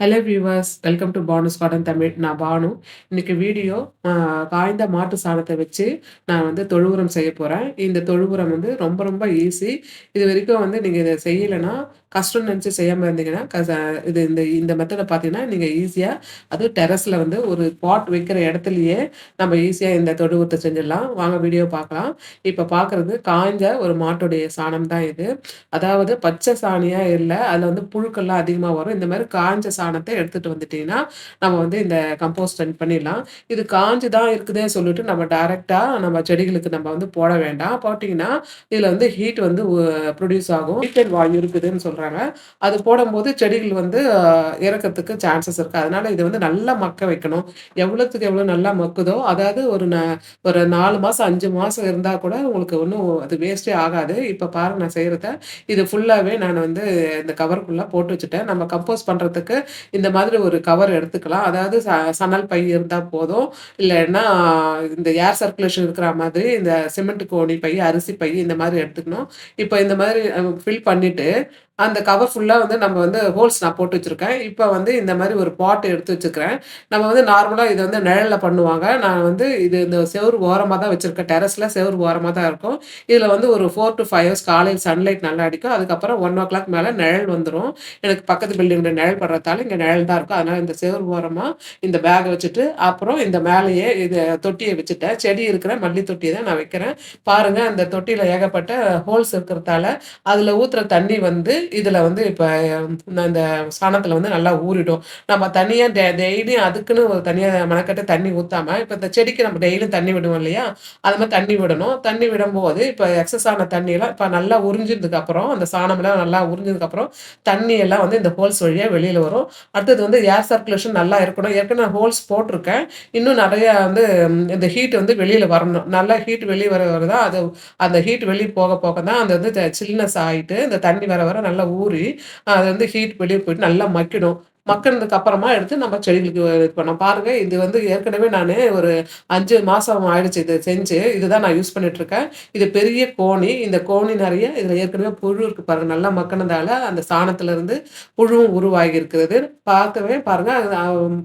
Hello viewers welcome to Banu garden Tamil நான் பானு. இன்னைக்கு video காய்ந்த மாட்டு சாணத்தை வச்சு நான் வந்து தொழு உரம் செய்ய போகிறேன் இந்த தொழு உரம் வந்து ரொம்ப ரொம்ப ஈஸி இது வரைக்கும் வந்து நீங்கள் இதை செய்யலைன்னா கஷ்டம் நினச்சி செய்யாமல் இருந்தீங்கன்னா கச இது இந்த இந்த மெத்தடை பார்த்தீங்கன்னா நீங்கள் ஈஸியாக அது டெரஸில் வந்து ஒரு பாட் வைக்கிற இடத்துலையே நம்ம ஈஸியாக இந்த தொழு உரத்தை செஞ்சிடலாம். வாங்க வீடியோ பார்க்கலாம். இப்போ பார்க்குறது காய்ஞ்ச ஒரு மாட்டுடைய சாணம் தான் இது. அதாவது பச்சை சாணியாக இல்லை அதில் வந்து புழுக்கள்லாம் அதிகமாக வரும். இந்த மாதிரி காய்ஞ்ச சாணம் சாணத்தை எடுத்துகிட்டு வந்துட்டீங்கன்னா நம்ம வந்து இந்த கம்போஸ்ட் பண்ணிடலாம். இது காஞ்சி தான் இருக்குதே சொல்லிட்டு நம்ம டைரெக்டாக நம்ம செடிகளுக்கு நம்ம வந்து போட வேண்டாம். போட்டிங்கன்னா இதில் வந்து ஹீட் வந்து ப்ரொடியூஸ் ஆகும். ஹீட்டட் வாயு இருக்குதுன்னு சொல்கிறாங்க அது போடும்போது செடிகள் வந்து இறக்கிறதுக்கு சான்சஸ் இருக்குது அதனால் இதை வந்து நல்லா மக்க வைக்கணும். எவ்வளோத்துக்கு எவ்வளோ நல்லா மக்குதோ அதாவது ஒரு ந ஒரு நாலு மாதம் அஞ்சு மாதம் இருந்தால் கூட உங்களுக்கு ஒன்றும் அது வேஸ்ட்டே ஆகாது. இப்போ பாருங்க நான் செய்கிறத இது ஃபுல்லாகவே நான் வந்து இந்த கவர் ஃபுல்லாக போட்டு வச்சுட்டேன். நம்ம கம்போஸ் பண்ணுறதுக்கு இந்த மாதிரி ஒரு கவர் எடுத்துக்கலாம். அதாவது ச சணல் பை இருந்தால் போதும். இல்லைன்னா இந்த ஏர் சர்க்குலேஷன் இருக்கிற மாதிரி இந்த சிமெண்ட் கோணி பை அரிசி பை இந்த மாதிரி எடுத்துக்கணும். இப்போ இந்த மாதிரி ஃபில் பண்ணிவிட்டு அந்த கவர் ஃபுல்லாக வந்து நம்ம வந்து ஹோல்ஸ் நான் போட்டு வச்சுருக்கேன். இப்போ வந்து இந்த மாதிரி ஒரு பாட்டு எடுத்து வச்சுக்கிறேன் நம்ம வந்து நார்மலாக இது வந்து நிழலில் பண்ணுவாங்க. நான் வந்து இது இந்த செவ்வறு ஓரமாக தான் வச்சுருக்கேன். டெரஸில் செவ்வறு ஓரமாக தான் இருக்கும். இதில் வந்து ஒரு ஃபோர் டு ஃபைவ் ஹவர்ஸ் காலையில் சன்லைட் நல்லா அடிக்கும். அதுக்கப்புறம் ஒன் ஓ கிளாக் மேலே நிழல் வந்துடும் எனக்கு பக்கத்து பில்டிங்கில் நிழல் படுறதால இங்கே நிழல் தான் இருக்கும். அதனால் இந்த செவ்வறு ஓரமாக இந்த பேகை வச்சுட்டு அப்புறம் இந்த மேலேயே இது தொட்டியை வச்சுட்டேன். செடி இருக்கிற மல்லி தொட்டியை தான் நான் வைக்கிறேன். பாருங்கள் அந்த தொட்டியில் ஏகப்பட்ட ஹோல்ஸ் இருக்கிறதால அதில் ஊற்றுற தண்ணி வந்து இதில் வந்து இப்போ இந்த சாணத்தில் வந்து நல்லா ஊறிடும். நம்ம தனியாக டெ டெய்லியும் அதுக்குன்னு ஒரு தனியாக மெனக்கட்டு தண்ணி ஊற்றாமல் இப்போ இந்த செடிக்கு நம்ம டெய்லியும் தண்ணி விடுவோம் இல்லையா? அது மாதிரி தண்ணி விடணும். தண்ணி விடும்போது இப்போ எக்ஸஸ் ஆன தண்ணியெல்லாம் இப்போ நல்லா உறிஞ்சதுக்கப்புறம் அந்த சாணமெல்லாம் நல்லா உறிஞ்சதுக்கப்புறம் தண்ணி எல்லாம் வந்து இந்த ஹோல்ஸ் வழியாக வெளியில் வரும். அடுத்தது வந்து ஏர் சர்க்குலேஷன் நல்லா இருக்கணும். ஏற்கனவே நான் ஹோல்ஸ் போட்டிருக்கேன். இன்னும் நிறையா வந்து இந்த ஹீட் வந்து வெளியில் வரணும். நல்லா ஹீட் வெளியே வர வரதான் அது அந்த ஹீட் வெளியே போக போக தான் அது வந்து சில்னஸ் ஆகிட்டு இந்த தண்ணி வர வர நல்லா ஊறி அது வந்து ஹீட் வெளியே போயிட்டு நல்லா மக்கிடும். மக்கினதுக்கு அப்புறமா எடுத்து நம்ம செடிகளுக்கு இது பண்ணோம். பாருங்கள் இது வந்து ஏற்கனவே நான் ஒரு அஞ்சு மாதம் ஆயிடுச்சு இது செஞ்சு. இதுதான் நான் யூஸ் பண்ணிகிட்ருக்கேன் இது பெரிய கோணி. இந்த கோணி நிறைய இதில் ஏற்கனவே புழு இருக்குது பாருங்கள் நல்லா மக்கினதால் அந்த சாணத்துலேருந்து புழுவும் உருவாகி இருக்கிறது பார்க்கவே பாருங்கள்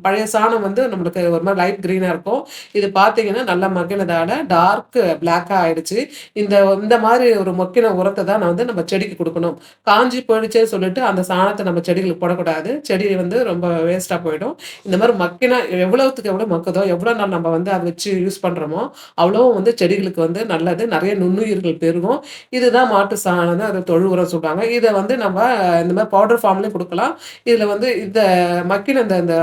பழைய சாணம் வந்து நம்மளுக்கு ஒரு மாதிரி லைட் க்ரீனாக இருக்கும். இது பார்த்தீங்கன்னா நல்லா மக்கினதால டார்க் பிளாக்காக ஆயிடுச்சு. இந்த இந்த மாதிரி ஒரு மொக்கின உரத்தை தான் நான் வந்து நம்ம செடிக்கு கொடுக்கணும். காஞ்சி போயிடுச்சேன்னு சொல்லிட்டு அந்த சாணத்தை நம்ம செடிகளுக்கு போடக்கூடாது. செடி வந்து ரொம்ப வேஸ்ட்டாக போயிடும். இந்த மாதிரி மக்கினா எவ்வளோத்துக்கு எவ்வளோ மக்குதோ எவ்வளோ நாள் நம்ம வந்து அதை வச்சு யூஸ் பண்ணுறோமோ அவ்வளோ வந்து செடிகளுக்கு வந்து நல்லது. நிறைய நுண்ணுயிர்கள் பெருகும். இதுதான் மாட்டு சாணம் அதை தொழு உரம் சொல்கிறாங்க இதை வந்து நம்ம இந்த மாதிரி பவுடர் ஃபார்ம்லேயும் கொடுக்கலாம். இதில் வந்து இந்த மக்கின இந்த இந்த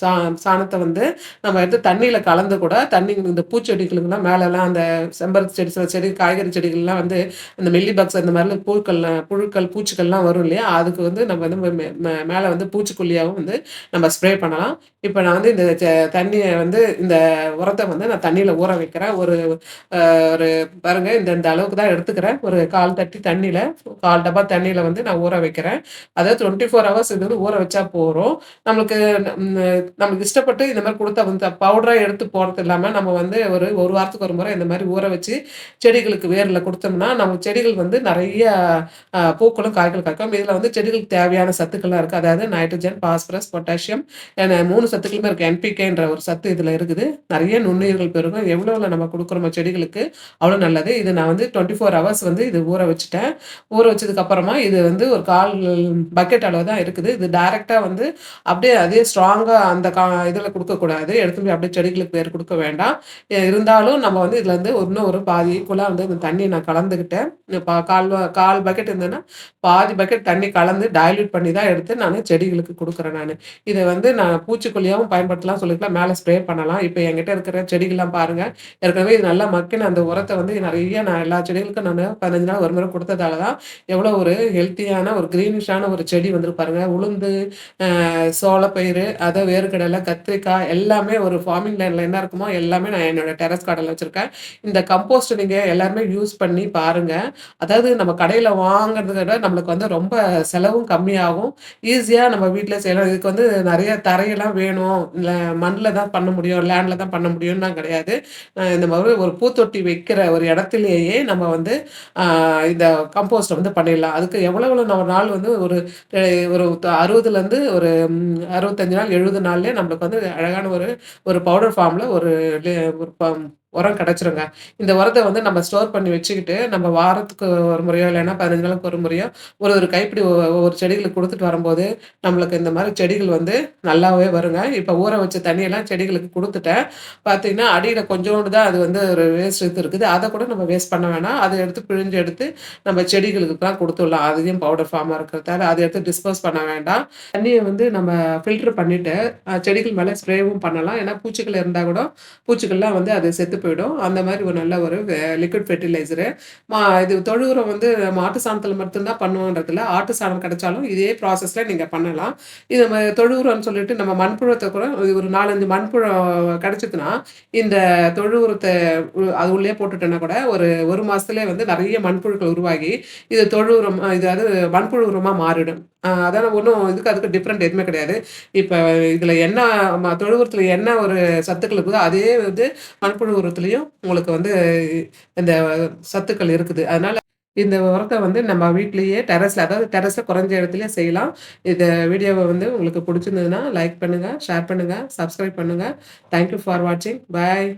சா சாணத்தை வந்து நம்ம எடுத்து தண்ணியில் கலந்து கூட தண்ணி இந்த பூச்செடிகளுக்குலாம் மேலெல்லாம் அந்த செம்பருத்தி செடி சில செடி காய்கறி செடிகள்லாம் வந்து இந்த மெல்லி பாக்ஸ் அந்த மாதிரிலாம் பூக்கள் புழுக்கள் பூச்சிகள்லாம் வரும் இல்லையா? அதுக்கு வந்து நம்ம வந்து மேலே வந்து பூச்சிக்கொல்லி வழியாகவும் வந்து நம்ம ஸ்ப்ரே பண்ணலாம். இப்போ நான் வந்து இந்த தண்ணியை வந்து இந்த உரத்தை வந்து நான் தண்ணியில் ஊற வைக்கிறேன். ஒரு ஒரு பாருங்கள் இந்த இந்த அளவுக்கு தான் எடுத்துக்கிறேன். ஒரு கால் தட்டி தண்ணியில் கால் டப்பா தண்ணியில் வந்து நான் ஊற வைக்கிறேன். அதாவது டுவெண்ட்டி ஃபோர் ஹவர்ஸ் இது வந்து ஊற வச்சா போகிறோம் நம்மளுக்கு நம்மளுக்கு இஷ்டப்பட்டு இந்த மாதிரி கொடுத்தா வந்து பவுடராக எடுத்து போகிறது இல்லாமல் நம்ம வந்து ஒரு ஒரு வாரத்துக்கு ஒரு முறை இந்த மாதிரி ஊற வச்சு செடிகளுக்கு வேரில் கொடுத்தோம்னா நம்ம செடிகள் வந்து நிறைய பூக்களும் காய்கள் காய்க்கும். இதில் வந்து செடிகளுக்கு தேவையான சத்துக்கள்லாம் இருக்குது அதாவது நைட்ரஜன் பாஸ்பரஸ் பொட்டாசியம் மூணு சத்துக்களுமே இருக்குது என்பிகேன்ற ஒரு சத்து இதில் இருக்குது. நிறைய நுண்ணுயிர்கள் பெருகும். எவ்வளோ நம்ம கொடுக்குறோமோ செடிகளுக்கு அவ்வளோ நல்லது. இது நான் வந்து டுவெண்ட்டி ஃபோர் ஹவர்ஸ் வந்து இது ஊற வச்சுட்டேன். ஊற வச்சதுக்கப்புறமா இது வந்து ஒரு கால் பக்கெட் அளவு தான் இருக்குது. இது டைரெக்டாக வந்து அப்படியே அதே ஸ்ட்ராங்காக அந்த கா இதில் கொடுக்கக்கூடாது எடுத்து போய் அப்படியே செடிகளுக்கு பேர் கொடுக்க வேண்டாம். இருந்தாலும் நம்ம வந்து இதில் வந்து இன்னும் ஒரு பாதி ஈக்குவலாக வந்து இந்த தண்ணி நான் கலந்துக்கிட்டேன் கால் கால் பக்கெட் இருந்ததுன்னா பாதி பக்கெட் தண்ணி கலந்து டைல்யூட் பண்ணி தான் எடுத்து நான் செடிகளுக்கு கொடுக்குறேன் நான். இதை வந்து நான் பூச்சிக்கொல்லியாகவும் பயன்படுத்தலாம் சொல்லிக்கலாம் மேலே ஸ்ப்ரே பண்ணலாம். இப்போ என்கிட்ட இருக்கிற செடிகள்லாம் பாருங்கள் ஏற்கனவே இது நல்லா மக்கின அந்த உரத்தை வந்து நிறைய நான் எல்லா செடிகளுக்கும் நான் பதினஞ்சு நாள் ஒரு முறை கொடுத்ததால தான் எவ்வளோ ஒரு ஹெல்த்தியான ஒரு க்ரீனிஷான ஒரு செடி வந்து பாருங்க. உளுந்து சோளப்பயிறு அதை வேர்க்கடலை கத்திரிக்காய் எல்லாமே ஒரு ஃபார்மிங் லைனில் என்ன இருக்குமோ எல்லாமே நான் என்னோட டெரஸ் கார்டில் வச்சுருக்கேன். இந்த கம்போஸ்ட் நீங்கள் எல்லாருமே யூஸ் பண்ணி பாருங்கள் அதாவது நம்ம கடையில் வாங்குறத விட நம்மளுக்கு வந்து ரொம்ப செலவும் கம்மியாகும். ஈஸியாக நம்ம வீட்டில் செய்யலாம் இதுக்கு வந்து நிறைய தரையெல்லாம் வேணும். இல்லை மண்ணில் தான் பண்ண முடியும் லேண்டில் தான் பண்ண முடியும்னா கிடையாது. இந்த மாதிரி ஒரு பூத்தொட்டி வைக்கிற ஒரு இடத்துலையே நம்ம வந்து இந்த கம்போஸ்ட் வந்து பண்ணிடலாம். அதுக்கு எவ்வளோ எவ்வளோ நம்ம நாள் வந்து ஒரு ஒரு அறுபதுலேருந்து ஒரு அறுபத்தஞ்சு நாள் எழுபது நாள்லேயே நம்மளுக்கு வந்து அழகான ஒரு ஒரு பவுடர் ஃபார்மில் ஒரு லே- ஒரு உரம் கிடச்சிருங்க. இந்த உரத்தை வந்து நம்ம ஸ்டோர் பண்ணி வச்சுக்கிட்டு நம்ம வாரத்துக்கு ஒரு முறையோ இல்லைன்னா பதினஞ்சு நாளுக்கு ஒரு முறையோ ஒரு ஒரு கைப்பிடி ஒவ்வொரு செடிகளுக்கு கொடுத்துட்டு வரும்போது நம்மளுக்கு இந்த மாதிரி செடிகள் வந்து நல்லாவே வருங்க. இப்போ ஊற வச்ச தண்ணியெல்லாம் செடிகளுக்கு கொடுத்துட்டேன். பார்த்தீங்கன்னா அடியில் கொஞ்சோண்டு தான் அது வந்து ஒரு வேஸ்ட் இது இருக்குது. அதை கூட நம்ம வேஸ்ட் பண்ண வேணாம். அதை எடுத்து பிழிஞ்சு எடுத்து நம்ம செடிகளுக்குலாம் கொடுத்துடலாம். அதையும் பவுடர் ஃபார்மாக இருக்கிறதால அதை எடுத்து டிஸ்போஸ் பண்ண வேண்டாம். தண்ணியை வந்து நம்ம ஃபில்டர் பண்ணிவிட்டு செடிகள் மேலே ஸ்ப்ரேவும் பண்ணலாம். ஏன்னா பூச்சிகள் இருந்தால் கூட பூச்சிகள்லாம் வந்து அது செத்து போயிடும். அந்த மாதிரி ஒரு நல்ல ஒரு லிக்விட் ஃபெர்டிலைசரு மா இது தொழு உரம் வந்து மாட்டு சாணத்தில் மட்டும்தான் பண்ணுவோன்றதுல ஆட்டு சாணம் கிடைச்சாலும் இதே ப்ராசஸில் நீங்கள் பண்ணலாம். இது தொழு உரம்னு சொல்லிட்டு நம்ம மண்புழத்தை கூட ஒரு நாலஞ்சு மண்புழம் கிடச்சிதுன்னா இந்த தொழு உரத்தை அது உள்ளே போட்டுட்டோன்னா கூட ஒரு ஒரு மாதத்துலேயே வந்து நிறைய மண்புழுக்கள் உருவாகி இது தொழு உரம் இது அது மண்புழு உரமாக மாறிடும். அதான் ஒன்றும் இதுக்கு அதுக்கு டிஃப்ரெண்ட் எதுவுமே கிடையாது. இப்போ இதில் என்ன ம- என்ன ஒரு சத்துக்கள் இருக்குதோ அதே வந்து மண்புழு உரத்துலேயும் உங்களுக்கு வந்து இந்த சத்துக்கள் இருக்குது. அதனால இந்த உரத்தை வந்து நம்ம வீட்லேயே டெரஸில் அதாவது டெரஸில் குறைஞ்ச இடத்துல செய்யலாம். இந்த வீடியோவை வந்து உங்களுக்கு பிடிச்சிருந்ததுன்னா லைக் பண்ணுங்கள் ஷேர் பண்ணுங்கள் சப்ஸ்கிரைப் பண்ணுங்கள் தேங்க்யூ ஃபார் வாட்சிங் பாய்